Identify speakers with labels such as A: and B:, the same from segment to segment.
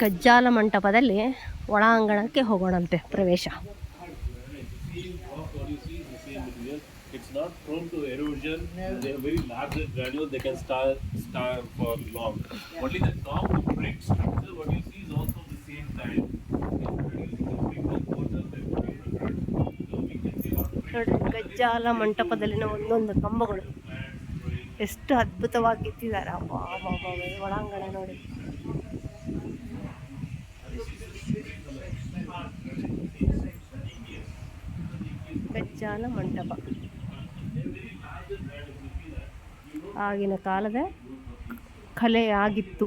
A: ಕಜ್ಜಾಲ ಮಂಟಪದಲ್ಲಿ ಒಳಾಂಗಣಕ್ಕೆ ಹೋಗೋಣಂತೆ ಪ್ರವೇಶ. ಗಜ್ಜಾಲ ಮಂಟಪದಲ್ಲಿನ ಒಂದೊಂದು ಕಂಬಗಳು. ಎಷ್ಟು ಅದ್ಭುತವಾಗಿ ಇಟ್ಟಿದ್ದಾರೆ. ಒಳಾಂಗಣ ನೋಡಿ. ಗಜ್ಜಾಲ ಮಂಟಪ. ಆಗಿನ ಕಾಲದ ಕಲೆ ಆಗಿತ್ತು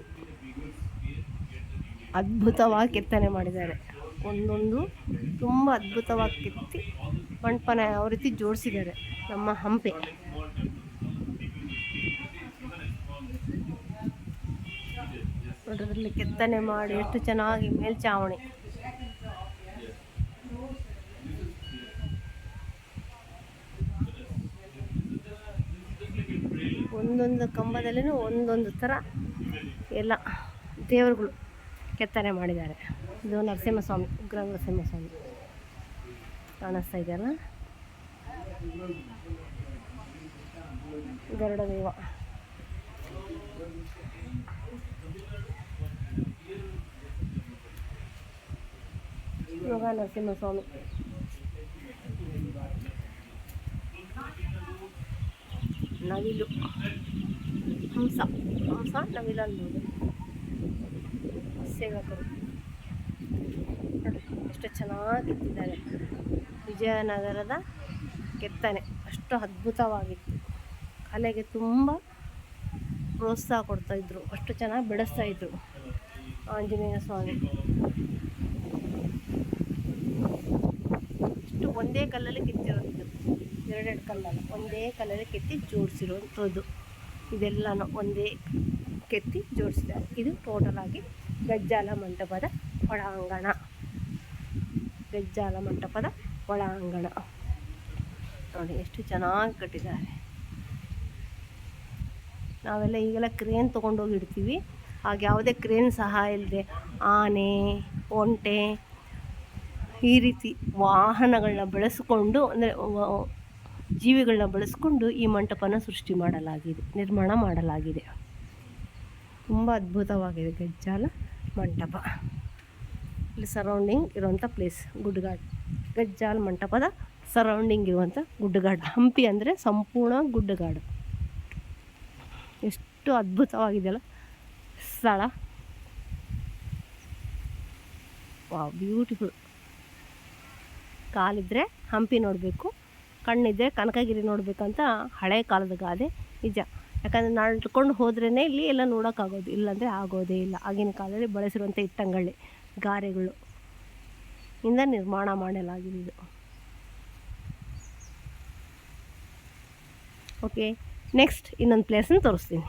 A: ಅದ್ಭುತವಾಗಿ ಕೆತ್ತನೆ ಮಾಡಿದ್ದಾರೆ. ಒಂದೊಂದು ತುಂಬ ಅದ್ಭುತವಾಗಿ ಕೆತ್ತಿ ಮಂಟಪನ ಯಾವ ರೀತಿ ಜೋಡಿಸಿದ್ದಾರೆ ನಮ್ಮ ಹಂಪೆ. ಅದ್ರಲ್ಲಿ ಕೆತ್ತನೆ ಮಾಡಿ ಎಷ್ಟು ಚೆನ್ನಾಗಿ ಮೇಲ್ಚಾವಣಿ. ಒಂದೊಂದು ಕಂಬದಲ್ಲಿನೂ ಒಂದೊಂದು ಥರ ಎಲ್ಲ ದೇವರುಗಳು ಕೆತ್ತನೆ ಮಾಡಿದ್ದಾರೆ. ಇದು ನರಸಿಂಹಸ್ವಾಮಿ, ಉಗ್ರ ನರಸಿಂಹಸ್ವಾಮಿ. ಕಾಣಿಸ್ತಾ ಇದೆಯಲ್ಲ ಗರುಡ ದೇವ. ಯೋಗ ನರಸಿಂಹಸ್ವಾಮಿ. ನವಿಲು. ಹಂಸ. ಹಂಸ ನವಿಲು ನೋಡಿ. ಸೇವಕರು ಎಷ್ಟು ಚೆನ್ನಾಗಿ ವಿಜಯನಗರದ ಕೆತ್ತನೆ. ಅಷ್ಟು ಅದ್ಭುತವಾಗಿತ್ತು. ಕಲೆಗೆ ತುಂಬ ಪ್ರೋತ್ಸಾಹ ಕೊಡ್ತಾ ಇದ್ರು. ಅಷ್ಟು ಚೆನ್ನಾಗಿ ಬೆಳೆಸ್ತಾಯಿದ್ರು ಆಂಜನೇಯ ಸ್ವಾಮಿ. ಇಷ್ಟು ಒಂದೇ ಕಲ್ಲಲ್ಲಿ ಕೆತ್ತಿರೋದು. ಎರಡೆರಡು ಕಲ್ಲಲ್ಲ, ಒಂದೇ ಕಲ್ಲಲ್ಲಿ ಕೆತ್ತಿ ಜೋಡಿಸಿರುವಂಥದ್ದು. ಇದೆಲ್ಲನೂ ಒಂದೇ ಕೆತ್ತಿ ಜೋಡಿಸಿದ್ದಾರೆ. ಇದು ಟೋಟಲ್ ಆಗಿ ಗಜ್ಜಾಲ ಮಂಟಪದ ಒಳಾಂಗಣ. ಗಜ್ಜಾಲ ಮಂಟಪದ ಒಳಾಂಗಣ. ನೋಡಿ, ಎಷ್ಟು ಚೆನ್ನಾಗಿ ಕಟ್ಟಿದ್ದಾರೆ. ನಾವೆಲ್ಲ ಈಗೆಲ್ಲ ಕ್ರೇನ್ ತೊಗೊಂಡೋಗಿ ಇಡ್ತೀವಿ. ಆಗ ಯಾವುದೇ ಕ್ರೇನ್ ಸಹ ಇಲ್ಲದೆ ಆನೆ, ಒಂಟೆ ಈ ರೀತಿ ವಾಹನಗಳನ್ನ ಬಳಸಿಕೊಂಡು ಅಂದರೆ ಜೀವಿಗಳನ್ನ ಬಳಸ್ಕೊಂಡು ಈ ಮಂಟಪನ ಸೃಷ್ಟಿ ಮಾಡಲಾಗಿದೆ, ನಿರ್ಮಾಣ ಮಾಡಲಾಗಿದೆ. ತುಂಬ ಅದ್ಭುತವಾಗಿದೆ ಗಜ್ಜಾಲ ಮಂಟಪ. ಇಲ್ಲಿ ಸರೌಂಡಿಂಗ್ ಇರುವಂಥ ಪ್ಲೇಸ್ ಗುಡ್ಡಗಾಡು, ಗಜ್ಜಾಲ ಮಂಟಪದ ಸರೌಂಡಿಂಗ್ ಇರುವಂಥ ಗುಡ್ಡಗಾಡು, ಹಂಪಿ ಅಂದರೆ ಸಂಪೂರ್ಣ ಗುಡ್ಡಗಾಡು. ಎಷ್ಟು ಅದ್ಭುತವಾಗಿದೆಯಲ್ಲ, ಸ್ಥಳ. ವಾ ಬ್ಯೂಟಿಫುಲ್ ಕಾಲಿದ್ರೆ ಹಂಪಿ ನೋಡಬೇಕು. ಕಣ್ಣಿದ್ರೆ ಕನಕಗಿರಿ ನೋಡಬೇಕಂತ ಹಳೆ ಕಾಲದ ಗಾದೆ ನಿಜ. ಯಾಕಂದರೆ ನಡ್ಕೊಂಡು ಹೋದ್ರೇ ಇಲ್ಲಿ ಎಲ್ಲ ನೋಡೋಕ್ಕಾಗೋದು, ಇಲ್ಲಾಂದರೆ ಆಗೋದೇ ಇಲ್ಲ. ಆಗಿನ ಕಾಲದಲ್ಲಿ ಬಳಸಿರುವಂಥ ಇಟ್ಟಂಗಳ್ಳಿ, ಗಾರೆಗಳು ಇಂದ ನಿರ್ಮಾಣ ಮಾಡಲಾಗಿದೆ ಇದು ಓಕೆ ನೆಕ್ಸ್ಟ್ ಇನ್ನೊಂದು ಪ್ಲೇಸನ್ನು ತೋರಿಸ್ತೀನಿ.